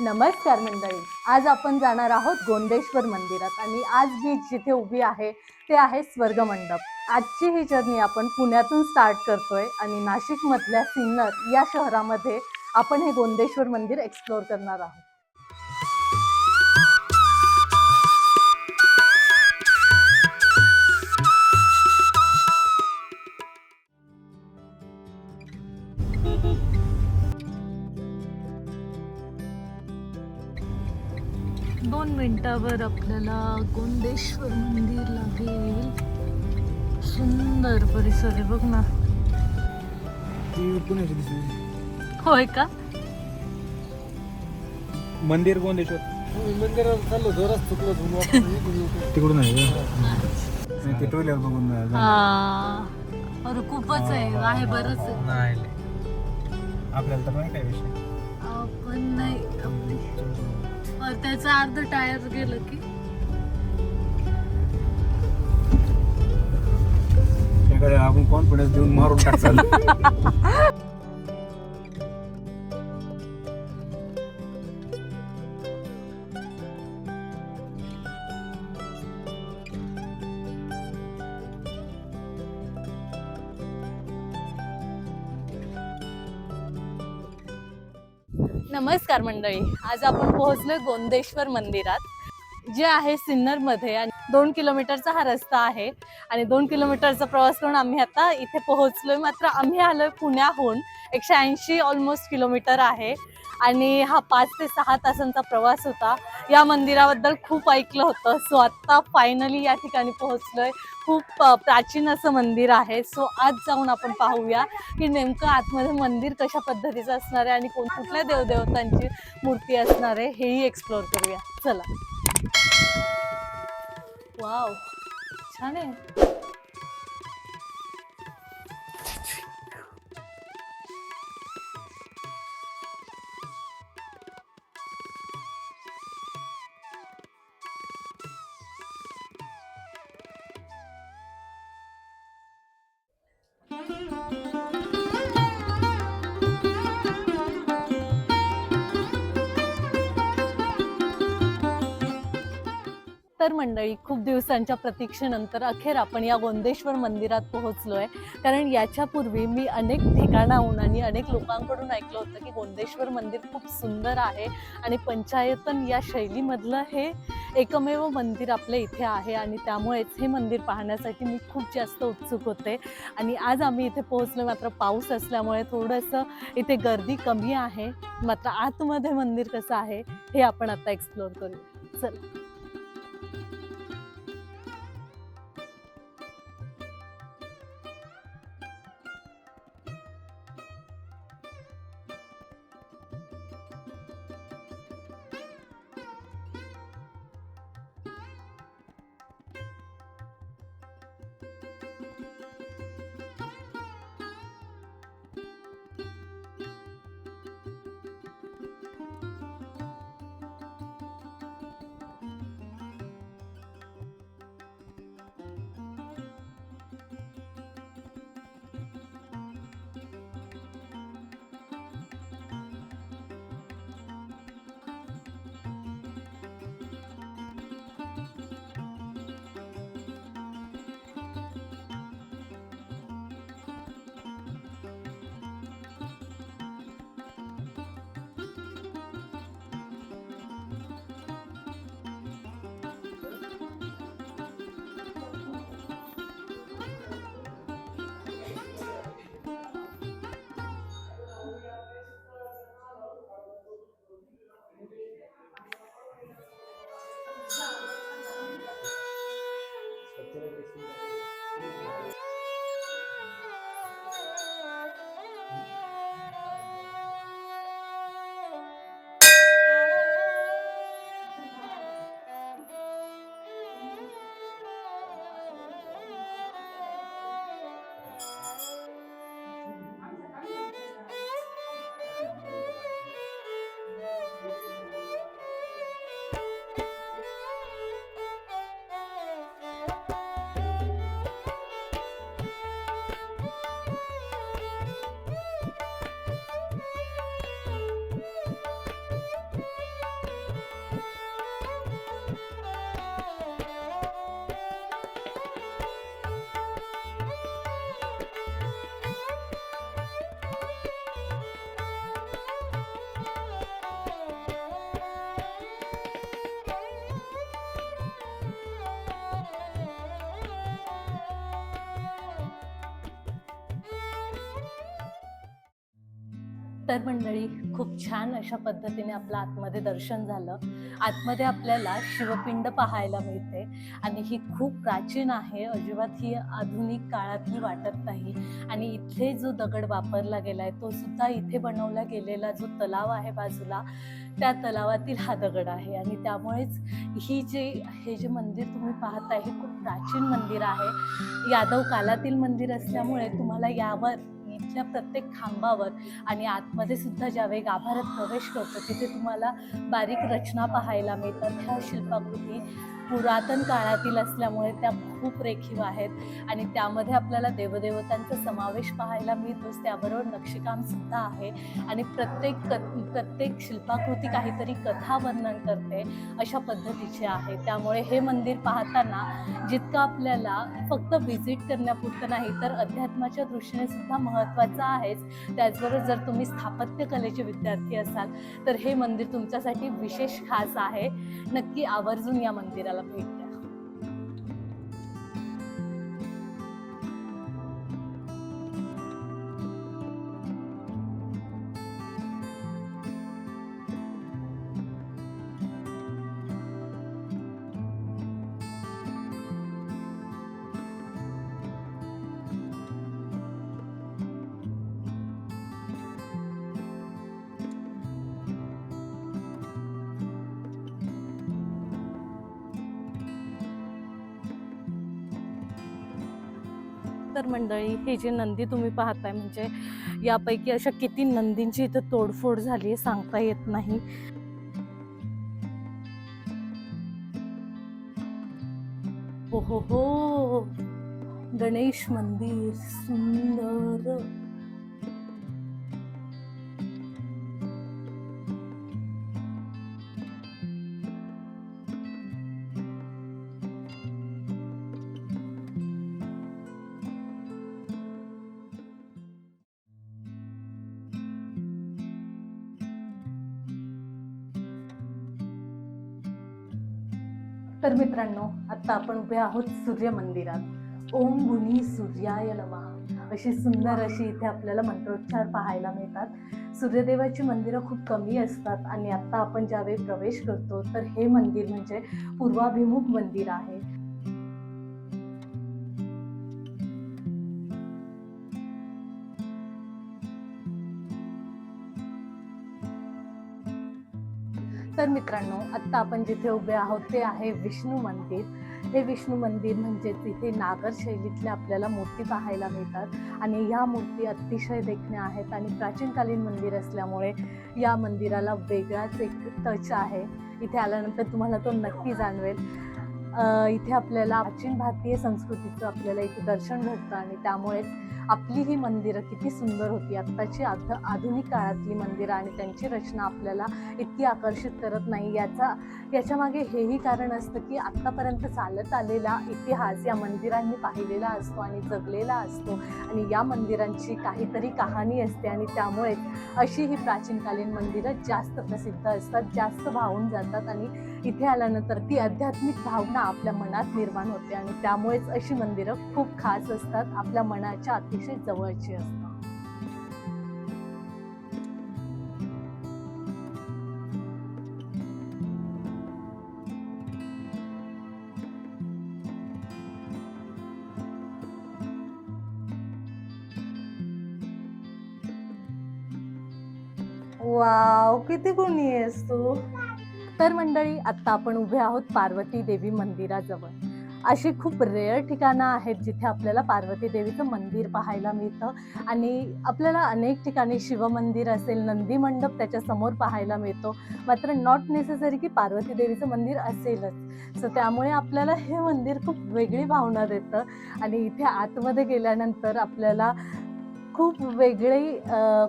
नमस्कार मंडळी. आज आपण जाणार आहोत गोंदेश्वर मंदिरात आणि आज मी जिथे उभी आहे ते आहे स्वर्ग मंडप आजची ही जर्नी आपण पुण्यातून स्टार्ट करतोय आणि नाशिकमधल्या सिन्नर या शहरामध्ये आपण हे गोंदेश्वर मंदिर एक्सप्लोअर करणार आहोत. मिनिटावर आपल्याला गोंदेश्वर मंदिर लागेल. सुंदर परिसर आहे बघ ना. होय का? मंदिर गोंदेश्वर. चाललो जोरात चुकलो. तिकडून आहे ते टोल्यावर बघून. हा. अरे खूपच आहे. आहे बरंच आहे. आपल्याला तर नाही काय विषय आपण नाही. त्याचं अर्ध टायर गेलं की. आपण कॉन्फिडन्स देऊन मारून टाकचाल नमस्कार मंडळी. आज आपण पोहोचलोय गोंदेश्वर मंदिरात जे आहे सिन्नरमध्ये आणि दोन किलोमीटरचा हा रस्ता आहे आणि दोन किलोमीटरचा प्रवास करून आम्ही आता इथे पोहोचलोय. मात्र आम्ही आलोय पुण्याहून. एकशे ऐंशी ऑलमोस्ट किलोमीटर आहे. आणि हा पाच ते सहा तासांचा प्रवास होता. या मंदिराबद्दल खूप ऐकलं होतं. सो आत्ता फायनली या ठिकाणी पोहोचलोय. खूप प्राचीन असं मंदिर आहे. सो आज जाऊन आपण पाहूया की नेमकं आतमध्ये मंदिर कशा पद्धतीचं असणार आहे आणि कोण कुठल्या देवदेवतांची मूर्ती असणार आहे हेही एक्सप्लोअर करूया. चला. वाव छान आहे. तर मंडळी खूप दिवसांच्या प्रतीक्षेनंतर अखेर आपण या गोंदेश्वर मंदिरात पोहोचलोय. कारण याच्यापूर्वी मी अनेक ठिकाणाहून आणि अनेक लोकांकडून ऐकलं होतं की गोंदेश्वर मंदिर खूप सुंदर आहे आणि पंचायतन या शैलीमधलं हे एकमेव मंदिर आपल्या इथे आहे आणि त्यामुळेच हे मंदिर पाहण्यासाठी मी खूप जास्त उत्सुक होते. आणि आज आम्ही इथे पोहोचलो मात्र पाऊस असल्यामुळे थोडंसं इथे गर्दी कमी आहे. मात्र आतमध्ये मंदिर कसं आहे हे आपण आता एक्सप्लोअर करू चल. तर मंडळी खूप छान अशा पद्धतीने आपलं आतमध्ये दर्शन झालं. आतमध्ये आपल्याला शिवपिंड पाहायला मिळते आणि ही खूप प्राचीन आहे. अजिबात ही आधुनिक काळातली वाटत नाही. आणि इथे जो दगड वापरला गेला आहे तो सुद्धा इथे बनवला गेलेला जो तलाव आहे बाजूला त्या तलावातील हा दगड आहे. आणि त्यामुळेच ही जे हे जे मंदिर तुम्ही पाहताय हे खूप प्राचीन मंदिर आहे. यादव कालातील मंदिर असल्यामुळे तुम्हाला यावर इथल्या प्रत्येक खांबावर आणि आतमध्ये सुद्धा ज्यावेळी गाभाऱ्यात प्रवेश करतो तिथे तुम्हाला बारीक रचना पाहायला मिळतात. ह्या शिल्पाकृती पुरातन काळातील असल्यामुळे त्या खूप रेखीव आहेत. आणि त्यामध्ये आपल्याला देवदेवतांचा समावेश पाहायला मिळतोच त्याबरोबर नक्षीकाम सुद्धा आहे. आणि प्रत्येक क प्रत्येक शिल्पाकृती काहीतरी कथा वर्णन करते अशा पद्धतीचे आहे. त्यामुळे हे मंदिर पाहताना जितकं आपल्याला फक्त व्हिजिट करण्यापुरतं नाही तर अध्यात्माच्या दृष्टीने सुद्धा महत्त्वाचं आहेच. त्याचबरोबर जर तुम्ही स्थापत्य कलेचे विद्यार्थी असाल तर हे मंदिर तुमच्यासाठी विशेष खास आहे. नक्की आवर्जून या मंदिराला alam eh. तर मंडळी हे जे नंदी तुम्ही पाहताय म्हणजे यापैकी अशा किती नंदींची इथं तोडफोड झाली आहे सांगता येत नाही. हो हो हो! गणेश मंदिर तर मित्रांनो आत्ता आपण उभे आहोत सूर्य मंदिरात. ओम गुनी सूर्याय नमः. अशी सुंदर अशी इथे आपल्याला मंत्रोच्चार पाहायला मिळतात. सूर्यदेवाची मंदिरं खूप कमी असतात आणि आत्ता आपण ज्यावेळी प्रवेश करतो तर हे मंदिर म्हणजे पूर्वाभिमुख मंदिर आहे. तर मित्रांनो आत्ता आपण जिथे उभे आहोत ते आहे विष्णू मंदिर. हे विष्णू मंदिर म्हणजे तिथे नागर शैलीतल्या आपल्याला मूर्ती पाहायला मिळतात आणि ह्या मूर्ती अतिशय देखण्या आहेत आणि प्राचीनकालीन मंदिर असल्यामुळे या मंदिराला वेगळाच एक टच आहे. इथे आल्यानंतर तुम्हाला तो नक्की जाणवेल. इथे आपल्याला प्राचीन भारतीय संस्कृतीचं आपल्याला इथे दर्शन घडतं आणि त्यामुळेच आपली ही मंदिरं किती सुंदर होती. आत्ताची आध आधुनिक काळातली मंदिरं आणि त्यांची रचना आपल्याला इतकी आकर्षित करत नाही याचा याच्यामागे हेही कारण असतं की आत्तापर्यंत चालत आलेला इतिहास या मंदिरांनी पाहिलेला असतो आणि जगलेला असतो. आणि या मंदिरांची काहीतरी कहाणी असते आणि त्यामुळेच अशी ही प्राचीनकालीन मंदिरं जास्त प्रसिद्ध असतात जास्त भावून जातात आणि इथे आल्यानंतर ती आध्यात्मिक भावना आपल्या मनात निर्माण होते आणि त्यामुळेच अशी मंदिरं खूप खास असतात. आपल्या मनाच्या अतिशय जवळची असतात. वाव किती कोणी आहेस तू. तर मंडळी आत्ता आपण उभे आहोत पार्वती देवी मंदिराजवळ. अशी खूप रेअर ठिकाणं आहेत जिथे आपल्याला पार्वती देवीचं मंदिर पाहायला मिळतं आणि आपल्याला अनेक ठिकाणी शिवमंदिर असेल नंदी मंडप त्याच्यासमोर पाहायला मिळतो. मात्र नॉट नेसेसरी की पार्वती देवीचं मंदिर असेलच. सो त्यामुळे आपल्याला हे मंदिर खूप वेगळी भावना देतं आणि इथे आतमध्ये गेल्यानंतर आपल्याला खूप वेगळी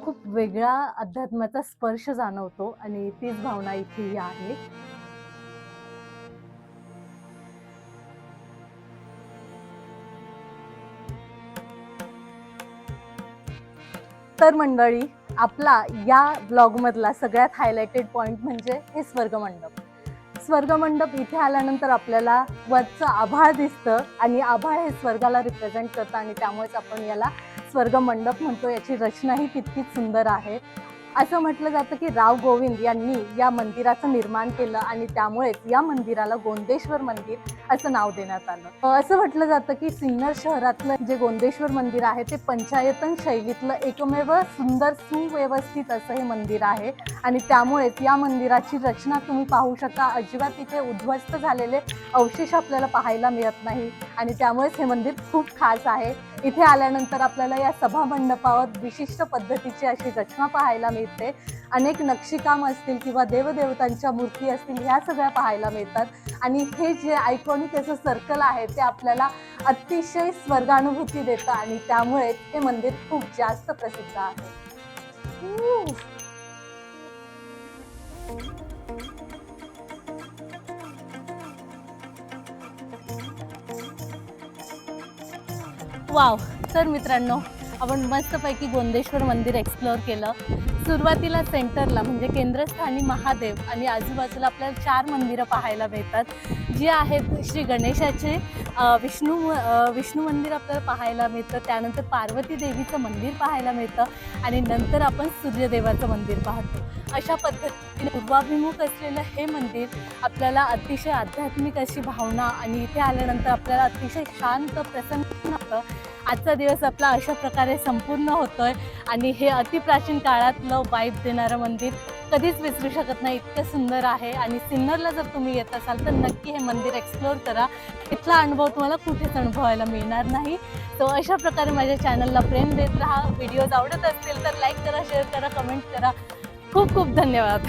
खूप वेगळा अध्यात्माचा स्पर्श जाणवतो आणि तीच भावना इथेही आहे. तर मंडळी आपला या ब्लॉगमधला सगळ्यात हायलाइटेड पॉईंट म्हणजे हे स्वर्गमंडप. स्वर्गमंडप इथे आल्यानंतर आपल्याला वरचं आभाळ दिसतं आणि आभाळ हे स्वर्गाला रिप्रेझेंट करतं आणि त्यामुळेच आपण याला स्वर्गमंडप म्हणतो. याची रचनाही तितकीच सुंदर आहे. असं म्हटलं जातं की राव गोविंद यांनी या मंदिराचं निर्माण केलं आणि त्यामुळेच या मंदिराला गोंदेश्वर मंदिर असं नाव देण्यात आलं. असं म्हटलं जातं की सिन्नर शहरातलं जे गोंदेश्वर मंदिर आहे ते पंचायतन शैलीतलं एकमेव सुंदर सुव्यवस्थित असं हे मंदिर आहे. आणि त्यामुळेच या मंदिराची रचना तुम्ही पाहू शकता. अजिबात इथे उद्ध्वस्त झालेले अवशेष आपल्याला पाहायला मिळत नाही. आणि त्यामुळेच हे मंदिर खूप खास आहे. इथे आल्यानंतर आपल्याला या सभा मंडपावर विशिष्ट पद्धतीची अशी रचना पाहायला मिळते. अनेक नक्षीकाम असतील किंवा देवदेवतांच्या मूर्ती असतील ह्या सगळ्या पाहायला मिळतात. आणि हे जे आयकॉनिक असं सर्कल आहे ते आपल्याला अतिशय स्वर्गानुभूती देतं आणि त्यामुळे हे मंदिर खूप जास्त प्रसिद्ध आहे. वाव तर मित्रांनो आपण मस्तपैकी गोंदेश्वर मंदिर एक्सप्लोअर केलं. सुरुवातीला सेंटरला म्हणजे केंद्रस्थानी महादेव आणि आजूबाजूला आपल्याला चार मंदिरं पाहायला मिळतात. जी आहेत श्री गणेशाचे विष्णू विष्णू मंदिर आपल्याला पाहायला मिळतं त्यानंतर पार्वती देवीचं मंदिर पाहायला मिळतं आणि नंतर आपण सूर्यदेवाचं मंदिर पाहतो. अशा पद्धतीने पूर्वाभिमुख असलेलं हे मंदिर आपल्याला अतिशय आध्यात्मिक अशी भावना आणि इथे आल्यानंतर आपल्याला अतिशय शांत प्रसन्न होतं आजचा दिवस आपला अशा प्रकारे संपूर्ण होतोय आणि हे अतिप्राचीन काळातलं वाईब देणारं मंदिर कधीच विसरू शकत नाही इतकं सुंदर आहे. आणि सिन्नरला जर तुम्ही येत असाल तर नक्की हे मंदिर एक्सप्लोअर करा. इथला अनुभव तुम्हाला कुठेच अनुभवायला मिळणार नाही. तो अशा प्रकारे माझ्या चॅनलला प्रेम देत राहा. व्हिडिओज आवडत असतील तर लाईक करा शेअर करा कमेंट करा. खूप खूप धन्यवाद.